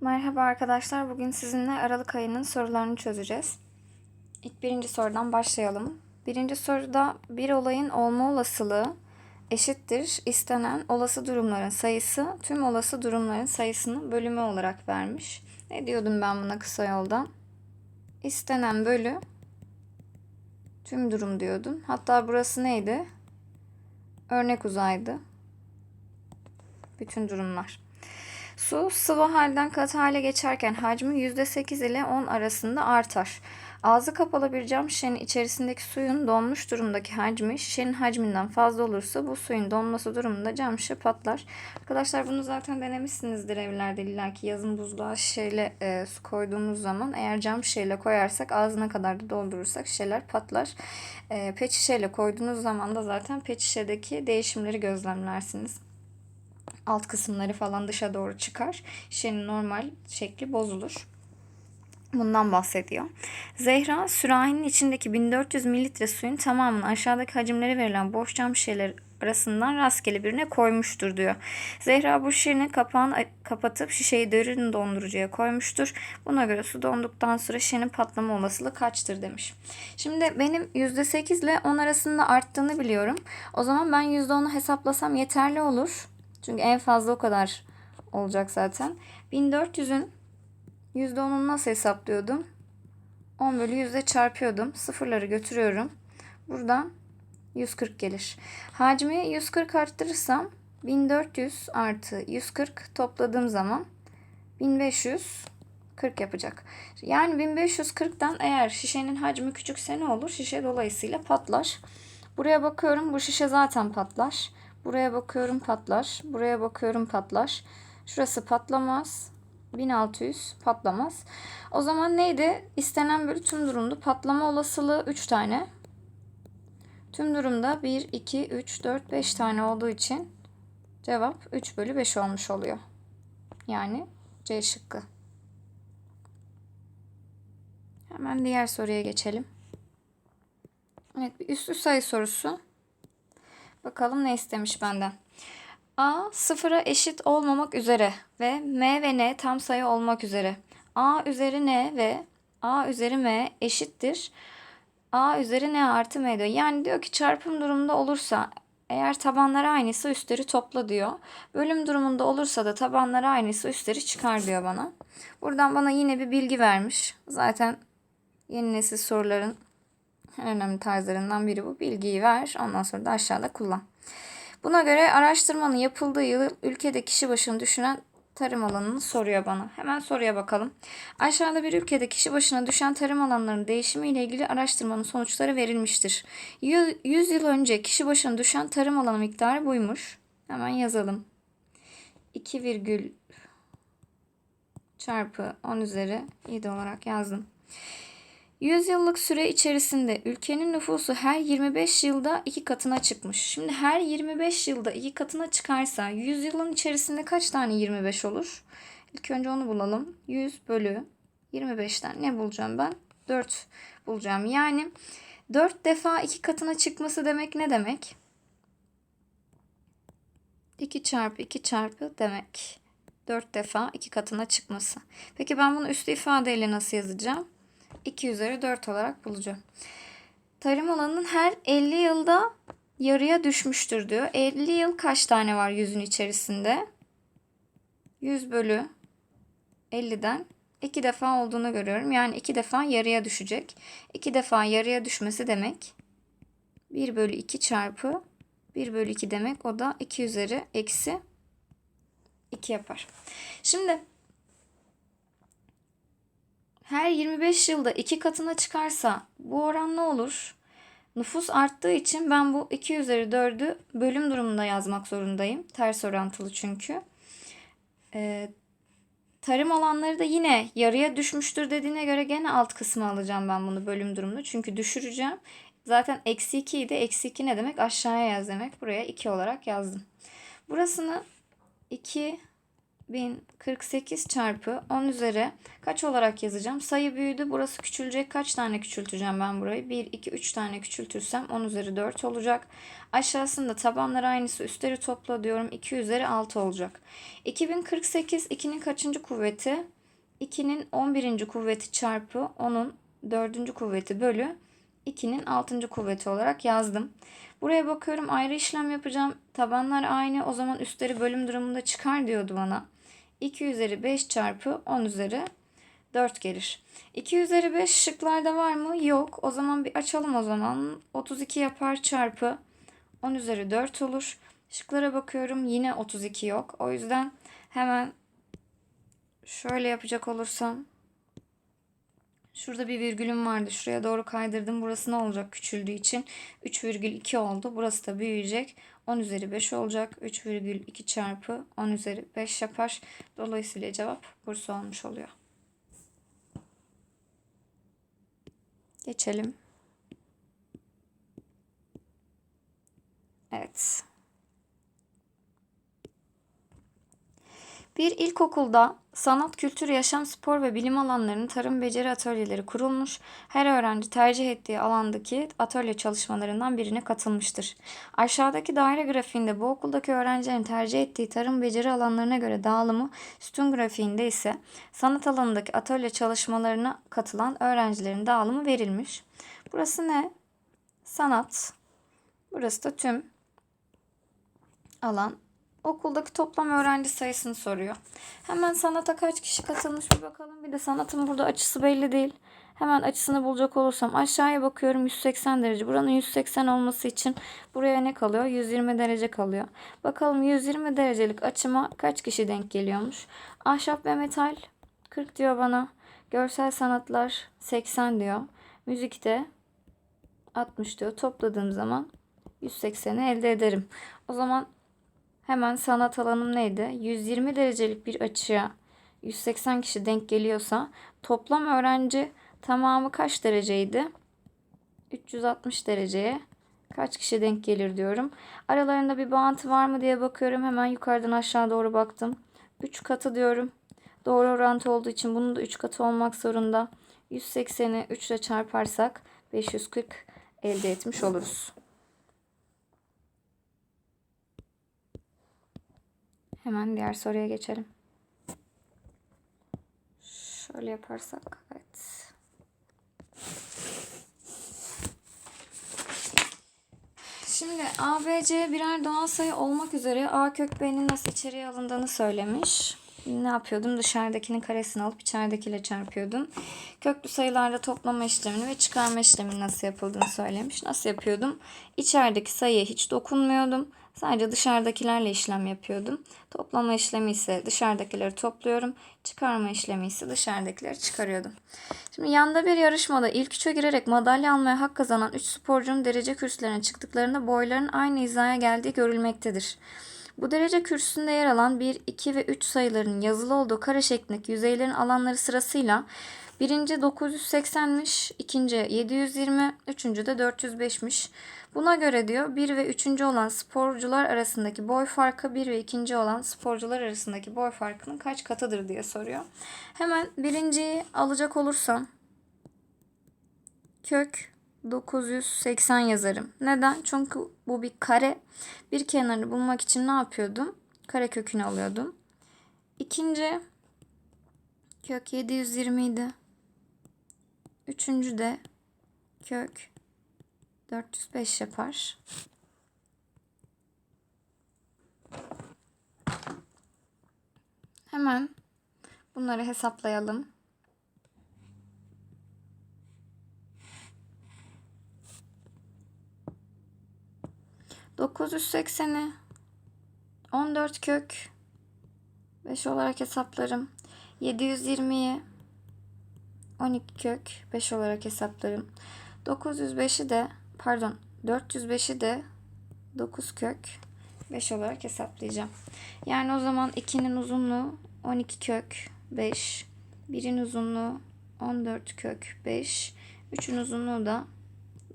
Merhaba arkadaşlar. Bugün sizinle Aralık ayının sorularını çözeceğiz. İlk birinci sorudan başlayalım. Birinci soruda bir olayın olma olasılığı eşittir istenen olası durumların sayısı tüm olası durumların sayısının bölümü olarak vermiş. Ne diyordum ben buna kısa yoldan? İstenen bölü tüm durum diyordum. Hatta burası neydi? Örnek uzaydı. Bütün durumlar. Su sıvı halden katı hale geçerken hacmi %8 ile 10 arasında artar. Ağzı kapalı bir cam şişenin içerisindeki suyun donmuş durumdaki hacmi şişenin hacminden fazla olursa bu suyun donması durumunda cam şişe patlar. Arkadaşlar bunu zaten denemişsinizdir evlerde illaki yazın buzluğa şişeyle e, su koyduğumuz zaman eğer cam şişeyle koyarsak ağzına kadar da doldurursak şişeler patlar. E, pet şişeyle koyduğunuz zaman da zaten pet şişedeki değişimleri gözlemlersiniz alt kısımları falan dışa doğru çıkar. Şişenin normal şekli bozulur. Bundan bahsediyor. Zehra sürahinin içindeki 1400 mililitre suyun tamamını aşağıdaki hacimleri verilen boş cam şişeler arasından rastgele birine koymuştur diyor. Zehra bu şişenin kapağını kapatıp şişeyi derin dondurucuya koymuştur. Buna göre su donduktan sonra şişenin patlama olasılığı kaçtır demiş. Şimdi benim %8 ile 10 arasında arttığını biliyorum. O zaman ben %10'u hesaplasam yeterli olur. Çünkü en fazla o kadar olacak zaten. 1400'ün %10'unu nasıl hesaplıyordum? 10 bölü 100'e çarpıyordum. Sıfırları götürüyorum. Buradan 140 gelir. Hacmi 140 arttırırsam 1400 artı 140 topladığım zaman 1540 yapacak. Yani 1540'tan eğer şişenin hacmi küçükse ne olur? Şişe dolayısıyla patlar. Buraya bakıyorum bu şişe zaten patlar. Buraya bakıyorum patlar. Buraya bakıyorum patlar. Şurası patlamaz. 1600 patlamaz. O zaman neydi? İstenen bölü tüm durumda patlama olasılığı 3 tane. Tüm durumda 1, 2, 3, 4, 5 tane olduğu için cevap 3 bölü 5 olmuş oluyor. Yani C şıkkı. Hemen diğer soruya geçelim. Evet bir üslü sayı sorusu. Bakalım ne istemiş benden. A sıfıra eşit olmamak üzere ve M ve N tam sayı olmak üzere. A üzeri N ve A üzeri M eşittir. A üzeri N artı M diyor. Yani diyor ki çarpım durumunda olursa eğer tabanları aynıysa üstleri topla diyor. Bölüm durumunda olursa da tabanları aynıysa üstleri çıkar diyor bana. Buradan bana yine bir bilgi vermiş. Zaten yeni nesil soruların en önemli tarzlarından biri bu. Bilgiyi ver. Ondan sonra da aşağıda kullan. Buna göre araştırmanın yapıldığı yıl ülkede kişi başına düşen tarım alanını soruyor bana. Hemen soruya bakalım. Aşağıda bir ülkede kişi başına düşen tarım alanlarının değişimi ile ilgili araştırmanın sonuçları verilmiştir. 100 yıl önce kişi başına düşen tarım alanı miktarı buymuş. Hemen yazalım. 2 virgül çarpı 10 üzeri 7 olarak yazdım. 100 yıllık süre içerisinde ülkenin nüfusu her 25 yılda iki katına çıkmış. Şimdi her 25 yılda iki katına çıkarsa 100 yılın içerisinde kaç tane 25 olur? İlk önce onu bulalım. 100 bölü 25'ten ne bulacağım ben? 4 bulacağım. Yani 4 defa iki katına çıkması demek ne demek? 2 çarpı 2 çarpı demek. 4 defa iki katına çıkması. Peki ben bunu üstü ifadeyle nasıl yazacağım? 2 üzeri 4 olarak bulacağım. Tarım alanının her 50 yılda yarıya düşmüştür diyor. 50 yıl kaç tane var yüzün içerisinde? 100 bölü 50'den 2 defa olduğunu görüyorum. Yani 2 defa yarıya düşecek. 2 defa yarıya düşmesi demek 1 bölü 2 çarpı 1 bölü 2 demek. O da 2 üzeri eksi 2 yapar. Şimdi her 25 yılda iki katına çıkarsa bu oran ne olur? Nüfus arttığı için ben bu 2 üzeri 4'ü bölüm durumunda yazmak zorundayım. Ters orantılı çünkü. Ee, tarım alanları da yine yarıya düşmüştür dediğine göre gene alt kısmı alacağım ben bunu bölüm durumunda. Çünkü düşüreceğim. Zaten eksi 2 idi. Eksi 2 ne demek? Aşağıya yaz demek. Buraya 2 olarak yazdım. Burasını 2 2048 çarpı 10 üzeri kaç olarak yazacağım? Sayı büyüdü. Burası küçülecek. Kaç tane küçülteceğim ben burayı? 1, 2, 3 tane küçültürsem 10 üzeri 4 olacak. Aşağısında tabanlar aynısı. Üstleri topla diyorum. 2 üzeri 6 olacak. 2048 2'nin kaçıncı kuvveti? 2'nin 11. kuvveti çarpı 10'un 4. kuvveti bölü 2'nin 6. kuvveti olarak yazdım. Buraya bakıyorum ayrı işlem yapacağım. Tabanlar aynı. O zaman üstleri bölüm durumunda çıkar diyordu bana. 2 üzeri 5 çarpı 10 üzeri 4 gelir. 2 üzeri 5 şıklarda var mı? Yok. O zaman bir açalım o zaman. 32 yapar çarpı 10 üzeri 4 olur. Şıklara bakıyorum yine 32 yok. O yüzden hemen şöyle yapacak olursam Şurada bir virgülüm vardı. Şuraya doğru kaydırdım. Burası ne olacak küçüldüğü için? 3,2 oldu. Burası da büyüyecek. 10 üzeri 5 olacak. 3,2 çarpı 10 üzeri 5 yapar. Dolayısıyla cevap Bursa olmuş oluyor. Geçelim. Evet. Bir ilkokulda sanat, kültür, yaşam, spor ve bilim alanlarının tarım beceri atölyeleri kurulmuş. Her öğrenci tercih ettiği alandaki atölye çalışmalarından birine katılmıştır. Aşağıdaki daire grafiğinde bu okuldaki öğrencilerin tercih ettiği tarım beceri alanlarına göre dağılımı, sütun grafiğinde ise sanat alanındaki atölye çalışmalarına katılan öğrencilerin dağılımı verilmiş. Burası ne? Sanat. Burası da tüm alan okuldaki toplam öğrenci sayısını soruyor. Hemen sanata kaç kişi katılmış bir bakalım. Bir de sanatın burada açısı belli değil. Hemen açısını bulacak olursam aşağıya bakıyorum 180 derece. Buranın 180 olması için buraya ne kalıyor? 120 derece kalıyor. Bakalım 120 derecelik açıma kaç kişi denk geliyormuş? Ahşap ve metal 40 diyor bana. Görsel sanatlar 80 diyor. Müzikte 60 diyor. Topladığım zaman 180'i elde ederim. O zaman Hemen sanat alanım neydi? 120 derecelik bir açıya 180 kişi denk geliyorsa toplam öğrenci tamamı kaç dereceydi? 360 dereceye kaç kişi denk gelir diyorum. Aralarında bir bağıntı var mı diye bakıyorum. Hemen yukarıdan aşağı doğru baktım. 3 katı diyorum. Doğru orantı olduğu için bunun da 3 katı olmak zorunda. 180'i 3 ile çarparsak 540 elde etmiş oluruz. Hemen diğer soruya geçelim. Şöyle yaparsak. Evet. Şimdi A, B, C birer doğal sayı olmak üzere A kök B'nin nasıl içeriye alındığını söylemiş. Ne yapıyordum? Dışarıdakinin karesini alıp içeridekiyle çarpıyordum. Köklü sayılarda toplama işlemini ve çıkarma işlemini nasıl yapıldığını söylemiş. Nasıl yapıyordum? İçerideki sayıya hiç dokunmuyordum. Sadece dışarıdakilerle işlem yapıyordum. Toplama işlemi ise dışarıdakileri topluyorum. Çıkarma işlemi ise dışarıdakileri çıkarıyordum. Şimdi yanda bir yarışmada ilk üçe girerek madalya almaya hak kazanan 3 sporcunun derece kürsülerine çıktıklarında boyların aynı hizaya geldiği görülmektedir. Bu derece kürsüsünde yer alan 1, 2 ve 3 sayılarının yazılı olduğu kare şeklindeki yüzeylerin alanları sırasıyla birinci 980'miş, ikinci 720, üçüncü de 405'miş. Buna göre diyor 1 ve 3. olan sporcular arasındaki boy farkı 1 ve 2. olan sporcular arasındaki boy farkının kaç katıdır diye soruyor. Hemen birinciyi alacak olursam kök 980 yazarım. Neden? Çünkü bu bir kare. Bir kenarını bulmak için ne yapıyordum? Kare kökünü alıyordum. İkinci kök 720 idi. Üçüncü de kök 405 yapar. Hemen bunları hesaplayalım. Dokuz yüz sekseni on dört kök beş olarak hesaplarım. Yedi yüz yirmiyi on iki kök beş olarak hesaplarım. Dokuz yüz beşi de pardon 405'i de 9 kök 5 olarak hesaplayacağım. Yani o zaman 2'nin uzunluğu 12 kök 5. 1'in uzunluğu 14 kök 5. 3'ün uzunluğu da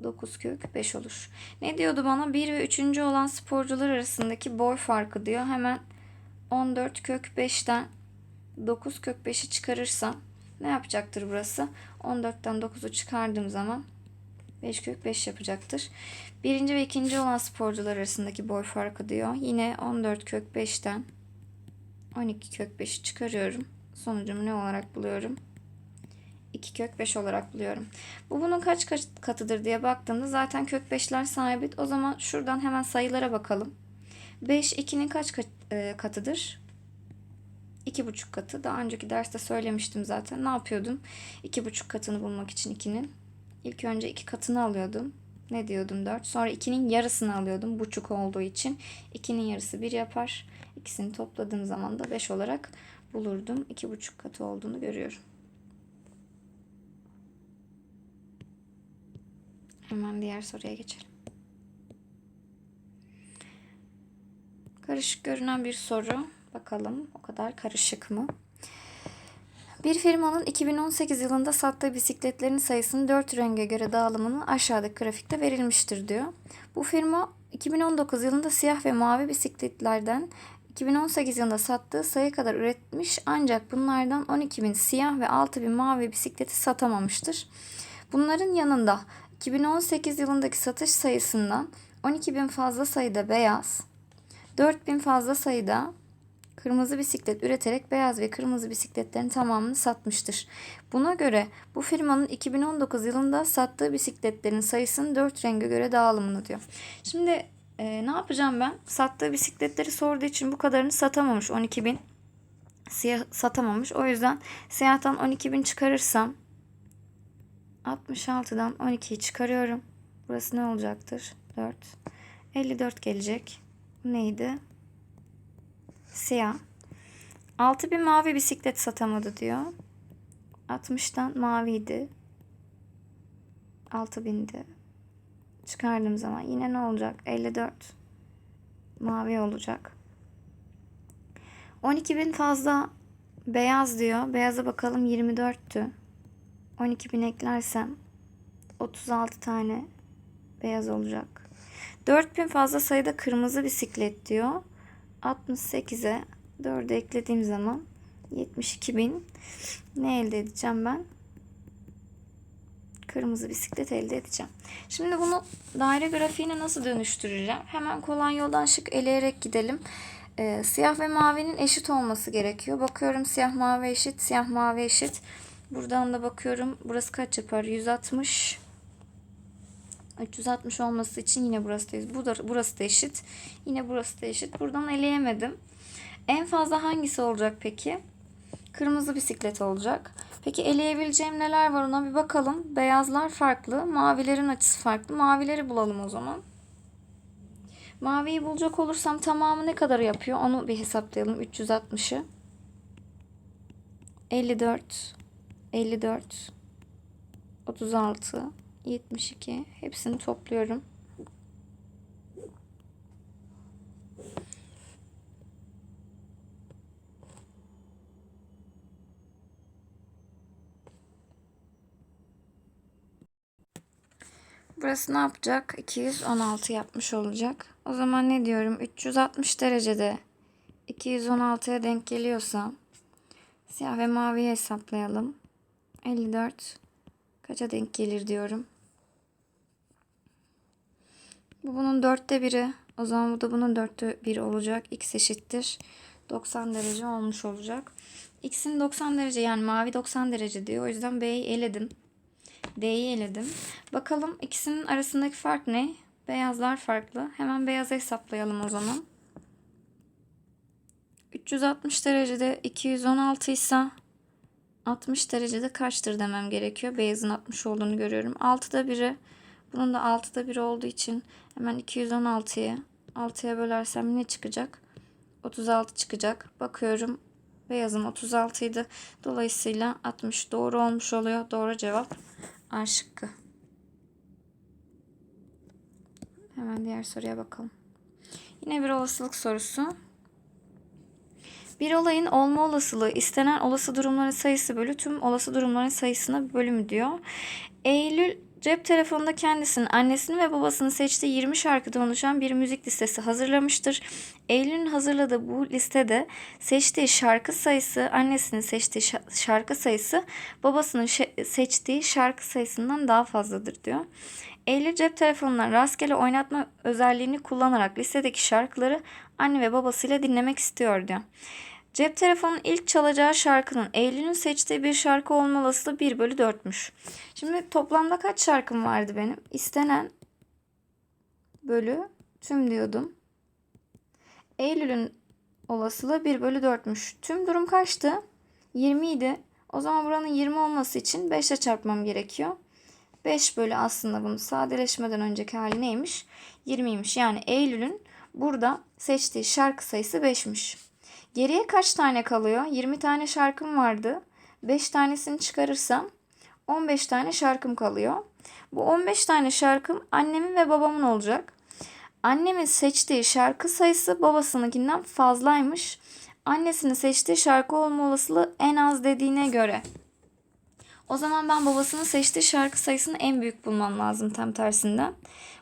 9 kök 5 olur. Ne diyordu bana? 1 ve 3. olan sporcular arasındaki boy farkı diyor. Hemen 14 kök 5'ten 9 kök 5'i çıkarırsam ne yapacaktır burası? 14'ten 9'u çıkardığım zaman 5 kök 5 yapacaktır. Birinci ve ikinci olan sporcular arasındaki boy farkı diyor. Yine 14 kök 5'ten 12 kök 5'i çıkarıyorum. Sonucumu ne olarak buluyorum? 2 kök 5 olarak buluyorum. Bu bunun kaç katıdır diye baktığımda zaten kök 5'ler sabit. O zaman şuradan hemen sayılara bakalım. 5 2'nin kaç e, katıdır? 2,5 katı. Daha önceki derste söylemiştim zaten. Ne yapıyordum? 2,5 katını bulmak için 2'nin. İlk önce 2 katını alıyordum. Ne diyordum 4. Sonra 2'nin yarısını alıyordum. Buçuk olduğu için. 2'nin yarısı 1 yapar. İkisini topladığım zaman da 5 olarak bulurdum. 2,5 katı olduğunu görüyorum. Hemen diğer soruya geçelim. Karışık görünen bir soru. Bakalım o kadar karışık mı? Bir firmanın 2018 yılında sattığı bisikletlerin sayısının 4 renge göre dağılımını aşağıdaki grafikte verilmiştir diyor. Bu firma 2019 yılında siyah ve mavi bisikletlerden 2018 yılında sattığı sayı kadar üretmiş ancak bunlardan 12.000 siyah ve 6.000 mavi bisikleti satamamıştır. Bunların yanında 2018 yılındaki satış sayısından 12.000 fazla sayıda beyaz, 4.000 fazla sayıda kırmızı bisiklet üreterek beyaz ve kırmızı bisikletlerin tamamını satmıştır. Buna göre bu firmanın 2019 yılında sattığı bisikletlerin sayısının 4 renge göre dağılımını diyor. Şimdi e, ne yapacağım ben? Sattığı bisikletleri sorduğu için bu kadarını satamamış 12.000 siyah satamamış. O yüzden siyahtan 12.000 çıkarırsam 66'dan 12'yi çıkarıyorum. Burası ne olacaktır? 4. 54 gelecek. Neydi? Siyah. 6000 mavi bisiklet satamadı diyor. 60'tan maviydi. 6000'di. Çıkardığım zaman yine ne olacak? 54. Mavi olacak. 12.000 fazla beyaz diyor. Beyaza bakalım 24'tü. 12.000 eklersem 36 tane beyaz olacak. 4000 fazla sayıda kırmızı bisiklet diyor. 68'e 4'ü eklediğim zaman 72.000 ne elde edeceğim ben? Kırmızı bisiklet elde edeceğim. Şimdi bunu daire grafiğine nasıl dönüştüreceğim? Hemen kolay yoldan şık eleyerek gidelim. Ee, siyah ve mavinin eşit olması gerekiyor. Bakıyorum siyah mavi eşit, siyah mavi eşit. Buradan da bakıyorum. Burası kaç yapar? 160. 360 olması için yine burası da, bu da, burası da eşit. Yine burası da eşit. Buradan eleyemedim. En fazla hangisi olacak peki? Kırmızı bisiklet olacak. Peki eleyebileceğim neler var ona bir bakalım. Beyazlar farklı. Mavilerin açısı farklı. Mavileri bulalım o zaman. Maviyi bulacak olursam tamamı ne kadar yapıyor? Onu bir hesaplayalım. 360'ı. 54. 54. 36. 72. Hepsini topluyorum. Burası ne yapacak? 216 yapmış olacak. O zaman ne diyorum? 360 derecede 216'ya denk geliyorsa siyah ve maviyi hesaplayalım. 54 kaça denk gelir diyorum. Bu bunun dörtte biri. O zaman bu da bunun dörtte biri olacak. X eşittir. 90 derece olmuş olacak. X'in 90 derece yani mavi 90 derece diyor. O yüzden B'yi eledim. D'yi eledim. Bakalım ikisinin arasındaki fark ne? Beyazlar farklı. Hemen beyazı hesaplayalım o zaman. 360 derecede 216 ise 60 derecede kaçtır demem gerekiyor. Beyazın 60 olduğunu görüyorum. 6'da biri. Bunun da 6'da biri olduğu için hemen 216'yı 6'ya bölersem ne çıkacak? 36 çıkacak. Bakıyorum. Beyazın 36 idi. Dolayısıyla 60 doğru olmuş oluyor. Doğru cevap A şıkkı. Hemen diğer soruya bakalım. Yine bir olasılık sorusu. Bir olayın olma olasılığı istenen olası durumların sayısı bölü tüm olası durumların sayısına bölümü diyor. Eylül cep telefonunda kendisinin annesinin ve babasının seçtiği 20 şarkıdan oluşan bir müzik listesi hazırlamıştır. Eylül'ün hazırladığı bu listede seçtiği şarkı sayısı, annesinin seçtiği şa- şarkı sayısı babasının seçtiği şarkı sayısından daha fazladır diyor. Eylül cep telefonundan rastgele oynatma özelliğini kullanarak listedeki şarkıları anne ve babasıyla dinlemek istiyor diyor. Cep telefonunun ilk çalacağı şarkının Eylül'ün seçtiği bir şarkı olma olasılığı 1 bölü 4'müş. Şimdi toplamda kaç şarkım vardı benim? İstenen bölü tüm diyordum. Eylül'ün olasılığı 1 bölü 4'müş. Tüm durum kaçtı? 20 idi. O zaman buranın 20 olması için 5'e çarpmam gerekiyor. 5 bölü aslında bunun sadeleşmeden önceki hali neymiş? 20'ymiş. Yani Eylül'ün burada seçtiği şarkı sayısı 5'miş. Geriye kaç tane kalıyor? 20 tane şarkım vardı. 5 tanesini çıkarırsam 15 tane şarkım kalıyor. Bu 15 tane şarkım annemin ve babamın olacak. Annemin seçtiği şarkı sayısı babasınınkinden fazlaymış. Annesinin seçtiği şarkı olma olasılığı en az dediğine göre. O zaman ben babasının seçtiği şarkı sayısını en büyük bulmam lazım tam tersinden.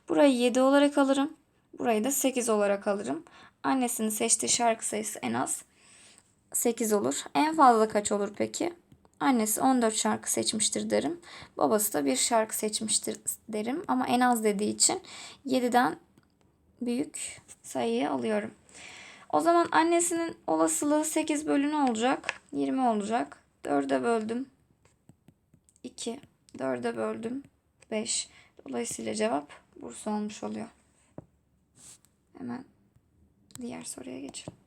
Burayı 7 olarak alırım. Burayı da 8 olarak alırım. Annesinin seçtiği şarkı sayısı en az 8 olur. En fazla kaç olur peki? Annesi 14 şarkı seçmiştir derim. Babası da bir şarkı seçmiştir derim. Ama en az dediği için 7'den büyük sayıyı alıyorum. O zaman annesinin olasılığı 8 bölü ne olacak? 20 olacak. 4'e böldüm. 2. 4'e böldüm. 5. Dolayısıyla cevap Bursa olmuş oluyor. Hemen diğer soruya geçelim.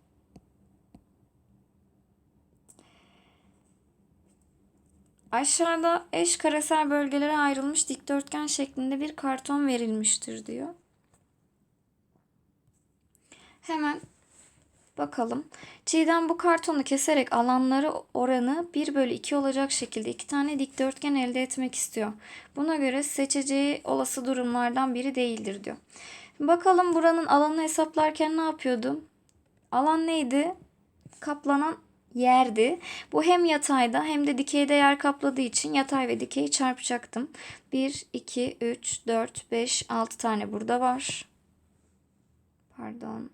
Aşağıda eş karesel bölgelere ayrılmış dikdörtgen şeklinde bir karton verilmiştir diyor. Hemen bakalım. Çiğdem bu kartonu keserek alanları oranı 1 bölü 2 olacak şekilde iki tane dikdörtgen elde etmek istiyor. Buna göre seçeceği olası durumlardan biri değildir diyor. Bakalım buranın alanını hesaplarken ne yapıyordum? Alan neydi? Kaplanan yerdi. Bu hem yatayda hem de dikeyde yer kapladığı için yatay ve dikeyi çarpacaktım. 1, 2, 3, 4, 5, 6 tane burada var. Pardon.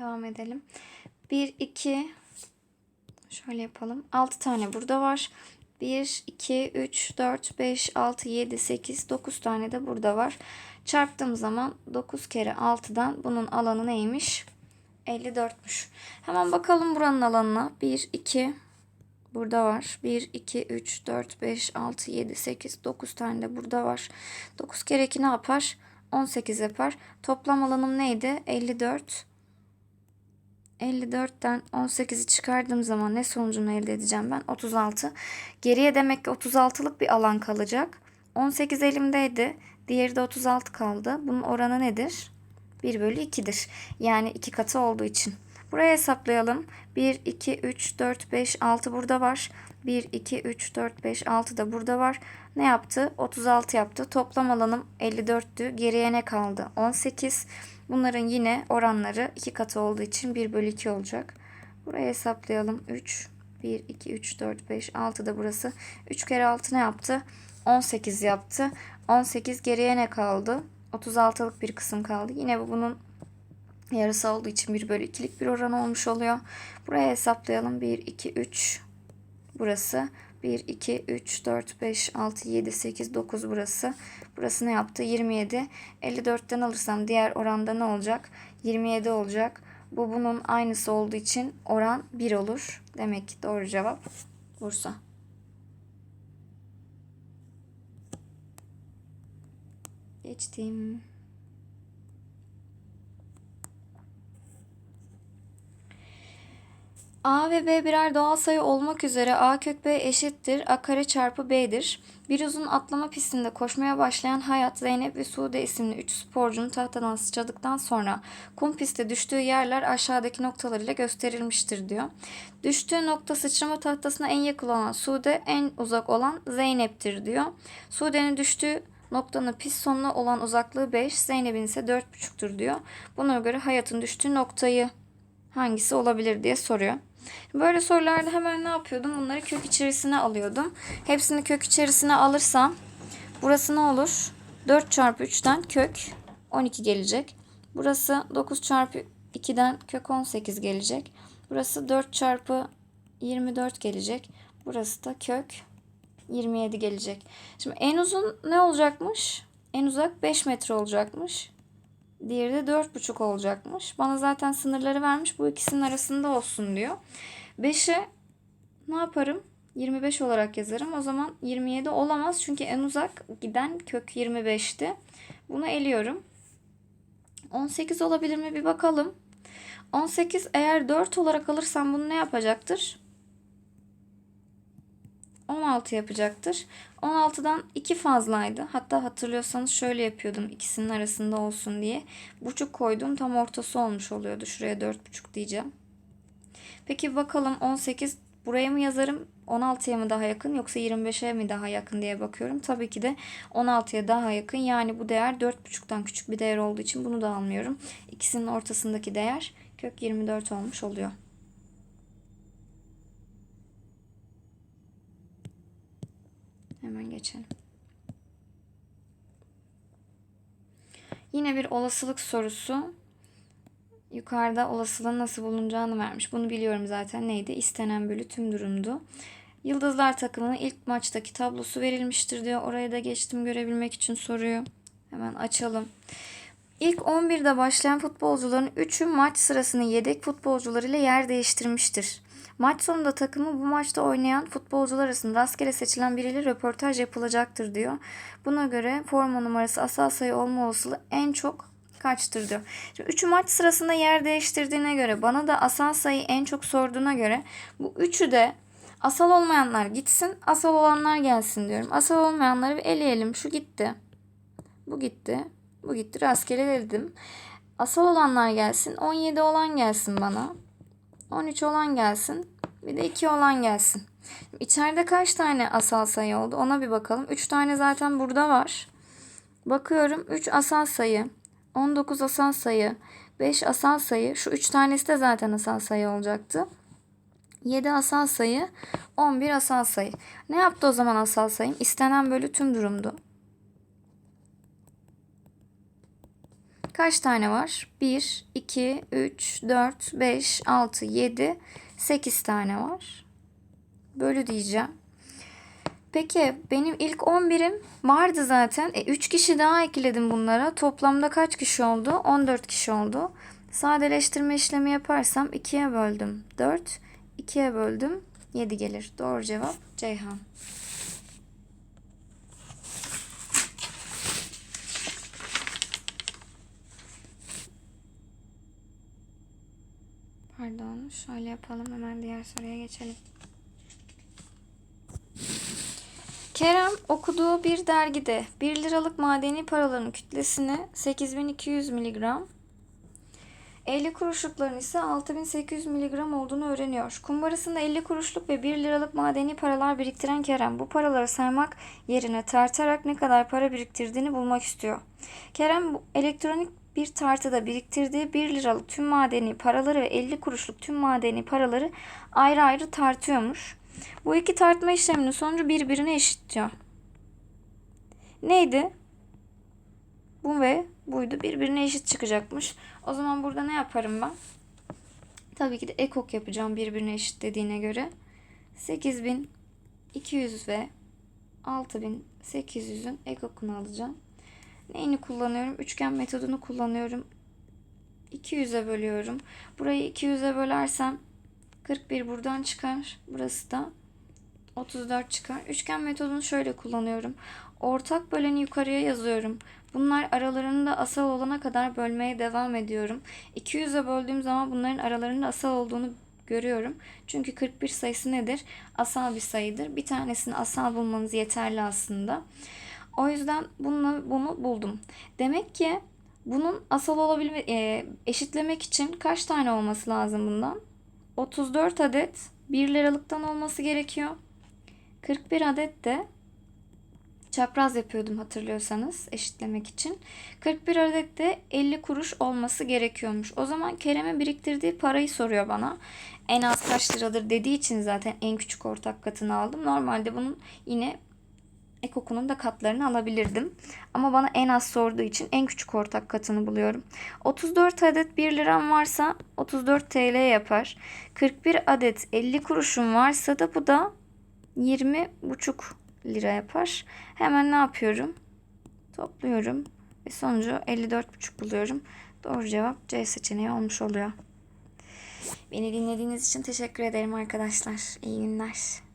Devam edelim. 1, 2, şöyle yapalım. 6 tane burada var. 1, 2, 3, 4, 5, 6, 7, 8, 9 tane de burada var. Çarptığım zaman 9 kere 6'dan bunun alanı neymiş? 54'müş. Hemen bakalım buranın alanına. 1, 2, burada var. 1, 2, 3, 4, 5, 6, 7, 8, 9 tane de burada var. 9 kere 2 ne yapar? 18 yapar. Toplam alanım neydi? 54. 54'ten 18'i çıkardığım zaman ne sonucunu elde edeceğim ben? 36. Geriye demek ki 36'lık bir alan kalacak. 18 elimdeydi. Diğeri de 36 kaldı. Bunun oranı nedir? 1 bölü 2'dir. Yani 2 katı olduğu için. Buraya hesaplayalım. 1, 2, 3, 4, 5, 6 burada var. 1, 2, 3, 4, 5, 6 da burada var. Ne yaptı? 36 yaptı. Toplam alanım 54'tü. Geriye ne kaldı? 18. Bunların yine oranları 2 katı olduğu için 1 bölü 2 olacak. Buraya hesaplayalım. 3, 1, 2, 3, 4, 5, 6 da burası. 3 kere 6 ne yaptı? 18 yaptı. 18 geriye ne kaldı? 36'lık bir kısım kaldı. Yine bu bunun yarısı olduğu için 1 bölü 2'lik bir oran olmuş oluyor. Buraya hesaplayalım. 1, 2, 3 burası. 1, 2, 3, 4, 5, 6, 7, 8, 9 burası. Burası ne yaptı? 27. 54'ten alırsam diğer oranda ne olacak? 27 olacak. Bu bunun aynısı olduğu için oran 1 olur. Demek ki doğru cevap Bursa. Geçtim. A ve B birer doğal sayı olmak üzere A kök B eşittir A kare çarpı B'dir. Bir uzun atlama pistinde koşmaya başlayan Hayat, Zeynep ve Sude isimli 3 sporcunun tahtadan sıçradıktan sonra kum pistte düştüğü yerler aşağıdaki noktalarıyla gösterilmiştir diyor. Düştüğü nokta sıçrama tahtasına en yakın olan Sude, en uzak olan Zeynep'tir diyor. Sude'nin düştüğü noktanın pist sonuna olan uzaklığı 5, Zeynep'in ise 4,5'tur diyor. Buna göre Hayat'ın düştüğü noktayı hangisi olabilir diye soruyor. Böyle sorularda hemen ne yapıyordum? Bunları kök içerisine alıyordum. Hepsini kök içerisine alırsam burası ne olur? 4 çarpı 3'ten kök 12 gelecek. Burası 9 çarpı 2'den kök 18 gelecek. Burası 4 çarpı 24 gelecek. Burası da kök 27 gelecek. Şimdi en uzun ne olacakmış? En uzak 5 metre olacakmış. Diğeri de 4,5 olacakmış. Bana zaten sınırları vermiş. Bu ikisinin arasında olsun diyor. 5'e ne yaparım? 25 olarak yazarım. O zaman 27 olamaz. Çünkü en uzak giden kök 25'ti. Bunu eliyorum. 18 olabilir mi bir bakalım. 18 eğer 4 olarak alırsam bunu ne yapacaktır? 16 yapacaktır. 16'dan 2 fazlaydı. Hatta hatırlıyorsanız şöyle yapıyordum ikisinin arasında olsun diye. Buçuk koydum tam ortası olmuş oluyordu. Şuraya 4,5 diyeceğim. Peki bakalım 18 buraya mı yazarım? 16'ya mı daha yakın yoksa 25'e mi daha yakın diye bakıyorum. Tabii ki de 16'ya daha yakın. Yani bu değer 4,5'tan küçük bir değer olduğu için bunu da almıyorum. İkisinin ortasındaki değer kök 24 olmuş oluyor. Hemen geçelim. Yine bir olasılık sorusu. Yukarıda olasılığın nasıl bulunacağını vermiş. Bunu biliyorum zaten. Neydi? İstenen bölü tüm durumdu. Yıldızlar takımının ilk maçtaki tablosu verilmiştir diyor. Oraya da geçtim görebilmek için soruyu. Hemen açalım. İlk 11'de başlayan futbolcuların 3'ü maç sırasında yedek futbolcular ile yer değiştirmiştir. Maç sonunda takımı bu maçta oynayan futbolcular arasında rastgele seçilen biriyle röportaj yapılacaktır diyor. Buna göre forma numarası asal sayı olma olasılığı en çok kaçtır diyor. Şimdi üçü maç sırasında yer değiştirdiğine göre bana da asal sayı en çok sorduğuna göre bu üçü de asal olmayanlar gitsin asal olanlar gelsin diyorum. Asal olmayanları bir eleyelim. Şu gitti. Bu gitti. Bu gitti. Rastgele dedim. Asal olanlar gelsin. 17 olan gelsin bana. 13 olan gelsin. Bir de 2 olan gelsin. İçeride kaç tane asal sayı oldu? Ona bir bakalım. 3 tane zaten burada var. Bakıyorum 3 asal sayı. 19 asal sayı. 5 asal sayı. Şu 3 tanesi de zaten asal sayı olacaktı. 7 asal sayı. 11 asal sayı. Ne yaptı o zaman asal sayım? İstenen bölü tüm durumdu. Kaç tane var? 1, 2, 3, 4, 5, 6, 7, 8 tane var. Bölü diyeceğim. Peki benim ilk 11'im vardı zaten. E, 3 kişi daha ekledim bunlara. Toplamda kaç kişi oldu? 14 kişi oldu. Sadeleştirme işlemi yaparsam 2'ye böldüm 4, 2'ye böldüm 7 gelir. Doğru cevap Ceyhan. Pardon, şöyle yapalım hemen diğer soruya geçelim. Kerem okuduğu bir dergide 1 liralık madeni paraların kütlesini 8200 miligram, 50 kuruşlukların ise 6800 miligram olduğunu öğreniyor. Kumbarasında 50 kuruşluk ve 1 liralık madeni paralar biriktiren Kerem bu paraları saymak yerine tartarak ne kadar para biriktirdiğini bulmak istiyor. Kerem elektronik bir tartıda biriktirdiği 1 liralık tüm madeni paraları ve 50 kuruşluk tüm madeni paraları ayrı ayrı tartıyormuş. Bu iki tartma işleminin sonucu birbirine eşit diyor. Neydi? Bu ve buydu. Birbirine eşit çıkacakmış. O zaman burada ne yaparım ben? Tabii ki de ekok yapacağım birbirine eşit dediğine göre. 8200 ve 6800'ün ekokunu alacağım. Neyini kullanıyorum? Üçgen metodunu kullanıyorum. 200'e bölüyorum. Burayı 200'e bölersem 41 buradan çıkar. Burası da 34 çıkar. Üçgen metodunu şöyle kullanıyorum. Ortak böleni yukarıya yazıyorum. Bunlar aralarında asal olana kadar bölmeye devam ediyorum. 200'e böldüğüm zaman bunların aralarında asal olduğunu görüyorum. Çünkü 41 sayısı nedir? Asal bir sayıdır. Bir tanesini asal bulmanız yeterli aslında. O yüzden bunu, bunu buldum. Demek ki bunun asal olabilme e, eşitlemek için kaç tane olması lazım bundan? 34 adet 1 liralıktan olması gerekiyor. 41 adet de çapraz yapıyordum hatırlıyorsanız eşitlemek için. 41 adet de 50 kuruş olması gerekiyormuş. O zaman Kerem'in biriktirdiği parayı soruyor bana. En az kaç liradır dediği için zaten en küçük ortak katını aldım. Normalde bunun yine ekokunun da katlarını alabilirdim. Ama bana en az sorduğu için en küçük ortak katını buluyorum. 34 adet 1 liram varsa 34 TL yapar. 41 adet 50 kuruşum varsa da bu da 20 buçuk lira yapar. Hemen ne yapıyorum? Topluyorum ve sonucu 54,5 buluyorum. Doğru cevap C seçeneği olmuş oluyor. Beni dinlediğiniz için teşekkür ederim arkadaşlar. İyi günler.